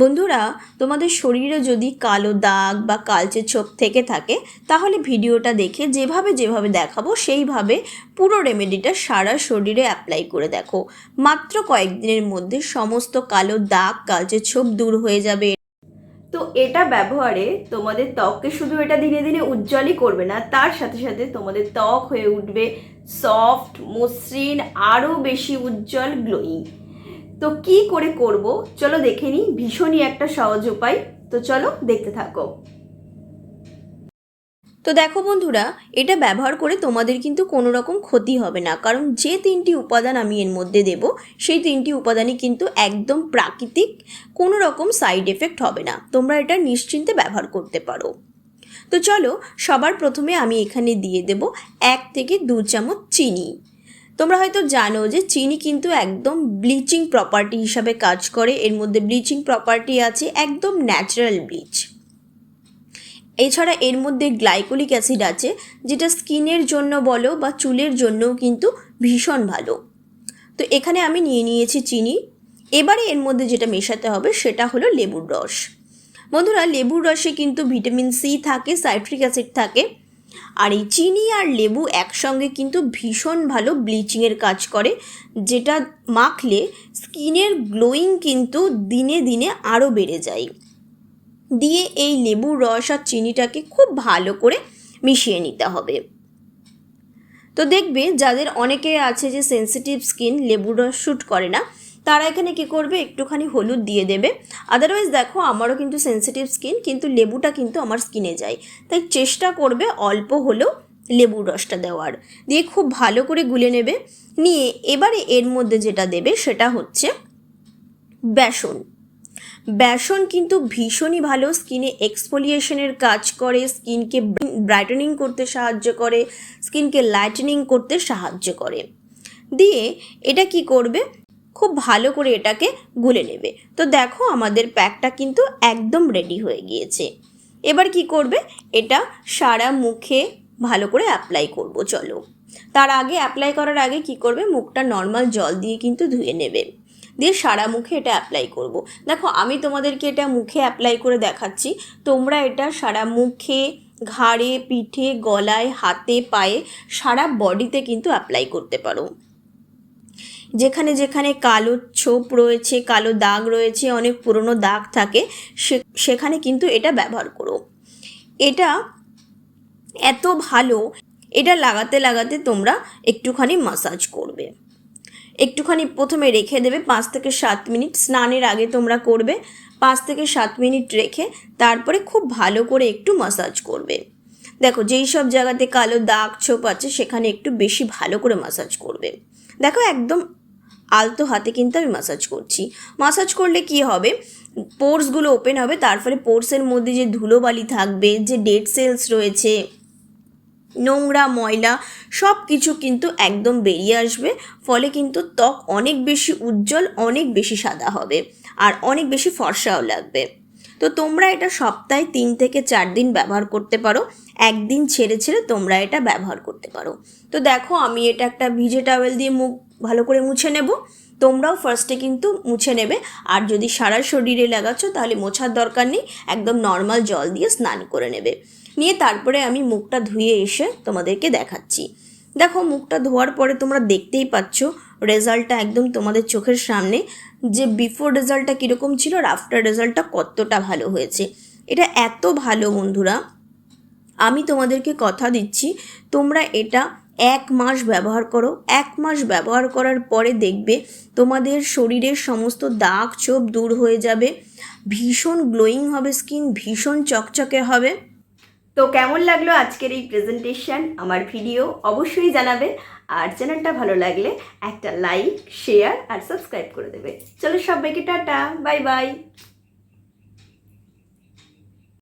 বন্ধুরা, তোমাদের শরীরে যদি কালো দাগ বা কালচে ছোপ থেকে থাকে, তাহলে ভিডিওটা দেখে যেভাবে যেভাবে দেখাবো, সেইভাবে পুরো রেমেডিটা সারা শরীরে অ্যাপ্লাই করে দেখো। মাত্র কয়েকদিনের মধ্যে সমস্ত কালো দাগ, কালচে ছোপ দূর হয়ে যাবে। তো এটা ব্যবহারে তোমাদের ত্বককে শুধু এটা দিনে দিনে উজ্জ্বলই করবে না, তার সাথে সাথে তোমাদের ত্বক হয়ে উঠবে সফট মসৃণ, আরও বেশি উজ্জ্বল গ্লোয়িং তো কি করে করব? চলো দেখে নিই, ভীষণই একটা সহজ উপায়। তো চলো দেখতে থাকো। তো দেখো বন্ধুরা, এটা ব্যবহার করে তোমাদের কিন্তু কোনো রকম ক্ষতি হবে না। কারণ যে তিনটি উপাদান আমি এর মধ্যে দেব, সেই তিনটি উপাদানই কিন্তু একদম প্রাকৃতিক, কোনো রকম সাইড এফেক্ট হবে না। তোমরা এটা নিশ্চিন্তে ব্যবহার করতে পারো। তো চলো, সবার প্রথমে আমি এখানে দিয়ে দেব এক থেকে দু চামচ চিনি। তোমরা হয়তো জানো যে চিনি কিন্তু একদম ব্লিচিং প্রপার্টি হিসাবে কাজ করে। এর মধ্যে ব্লিচিং প্রপার্টি আছে, একদম ন্যাচারাল ব্লিচ এছাড়া এর মধ্যে গ্লাইকোলিক অ্যাসিড আছে, যেটা স্কিনের জন্য বলো বা চুলের জন্যও কিন্তু ভীষণ ভালো। তো এখানে আমি নিয়ে নিয়েছি চিনি। এবারে এর মধ্যে যেটা মেশাতে হবে সেটা হলো লেবুর রস। বন্ধুরা, লেবুর রসে কিন্তু ভিটামিন সি থাকে, সাইট্রিক অ্যাসিড থাকে। আর এই চিনি আর লেবু একসঙ্গে কিন্তু ভীষণ ভালো ব্লিচিংয়ের কাজ করে, যেটা মাখলে স্কিনের গ্লোয়িং কিন্তু দিনে দিনে আরও বেড়ে যায়। দিয়ে এই লেবুর রস আর চিনিটাকে খুব ভালো করে মিশিয়ে নিতে হবে। তো দেখবে যাদের অনেকে আছে যে সেন্সিটিভ স্কিন লেবুর রস শ্যুট করে না তারা এখানে কি করবে? একটুখানি হলুদ দিয়ে দেবে। আদারওয়াইজ দেখো, আমারও কিন্তু সেন্সিটিভ স্কিন কিন্তু লেবুটা কিন্তু আমার স্কিনে যায়। তাই চেষ্টা করবে অল্প হলেও লেবুর রসটা দেওয়ার। দিয়ে খুব ভালো করে গুলে নেবে। নিয়ে এবারে এর মধ্যে যেটা দেবে সেটা হচ্ছে বেসন। বেসন কিন্তু ভীষণই ভালো। স্কিনে এক্সফোলিয়েশনের কাজ করে স্কিনকে ব্রাইটেনিং করতে সাহায্য করে স্কিনকে লাইটেনিং করতে সাহায্য করে। দিয়ে এটা কি করবে? খুব ভালো করে এটাকে গুলে নেবে। তো দেখো আমাদের প্যাকটা কিন্তু একদম রেডি হয়ে গিয়েছে। এবার কি করবে? এটা সারা মুখে ভালো করে অ্যাপ্লাই করব, চলো। তার আগে অ্যাপ্লাই করার আগে কি করবে? মুখটা নর্মাল জল দিয়ে কিন্তু ধুয়ে নেবে। দিয়ে সারা মুখে এটা অ্যাপ্লাই করব। দেখো, আমি তোমাদেরকে এটা মুখে অ্যাপ্লাই করে দেখাচ্ছি। তোমরা এটা সারা মুখে, ঘাড়ে, পিঠে, গলায়, হাতে, পায়ে সারা বডিতে কিন্তু অ্যাপ্লাই করতে পারো। যেখানে যেখানে কালো ছোপ রয়েছে, কালো দাগ রয়েছে, অনেক পুরনো দাগ থাকে সেখানে কিন্তু এটা ব্যবহার করো। এটা এত ভালো, এটা লাগাতে লাগাতে তোমরা একটুখানি মাসাজ করবে। একটুখানি প্রথমে রেখে দেবে, পাঁচ থেকে সাত মিনিট স্নানের আগে তোমরা করবে, পাঁচ থেকে সাত মিনিট রেখে তারপরে খুব ভালো করে একটু মাসাজ করবে। দেখো, যেই সব জায়গাতে কালো দাগ ছোপ আছে, সেখানে একটু বেশি ভালো করে মাসাজ করবে। দেখো, একদম আলতো হাতে কিন্তু আমি মাসাজ করছি। মাসাজ করলে কি হবে? পোর্সগুলো ওপেন হবে তারপরে পোর্সের মধ্যে যে ধুলোবালি থাকবে, যে ডেড সেলস রয়েছে, নোংরা, ময়লা সব কিছু কিন্তু একদম বেরিয়ে আসবে, ফলে কিন্তু ত্বক অনেক বেশি উজ্জ্বল, অনেক বেশি সাদা হবে, আর অনেক বেশি ফর্সাও লাগবে। তো তোমরা এটা সপ্তাহে তিন থেকে চার দিন ব্যবহার করতে পারো। একদিন ছেড়ে ছেড়ে তোমরা এটা ব্যবহার করতে পারো। তো দেখো, আমি এটা একটা ভিজে টাওয়েল দিয়ে মুখ ভালো করে মুছে নেব। তোমরাও ফার্স্টে কিন্তু মুছে নেবে। আর যদি সারা শরীরে লাগাচ্ছ, তাহলে মোছার দরকার নেই। একদম নর্মাল জল দিয়ে স্নান করে নেবে। নিয়ে তারপরে আমি মুখটা ধুয়ে এসে তোমাদেরকে দেখাচ্ছি। দেখো, মুখটা ধোয়ার পরে তোমরা দেখতেই পাচ্ছ রেজাল্টটা একদম তোমাদের চোখের সামনে, যে বিফোর রেজাল্টটা কীরকম ছিল আর আফটার রেজাল্টটা কতটা ভালো হয়েছে। এটা এত ভালো বন্ধুরা, আমি তোমাদেরকে কথা দিচ্ছি, তোমরা এটা এক মাস ব্যবহার করো। এক মাস ব্যবহার করার পরে দেখবে তোমাদের শরীরের সমস্ত দাগ ছোপ দূর হয়ে যাবে, ভীষণ গ্লোয়িং হবে স্কিন ভীষণ চকচকে হবে। তো কেমন লাগল আজকের এই প্রেজেন্টেশন আমার ভিডিও অবশ্যই জানাবে আর চ্যানেলটা ভালো লাগলে একটা লাইক শেয়ার আর সাবস্ক্রাইব করে দেবে চলো সবাইকে টাটা বাই বাই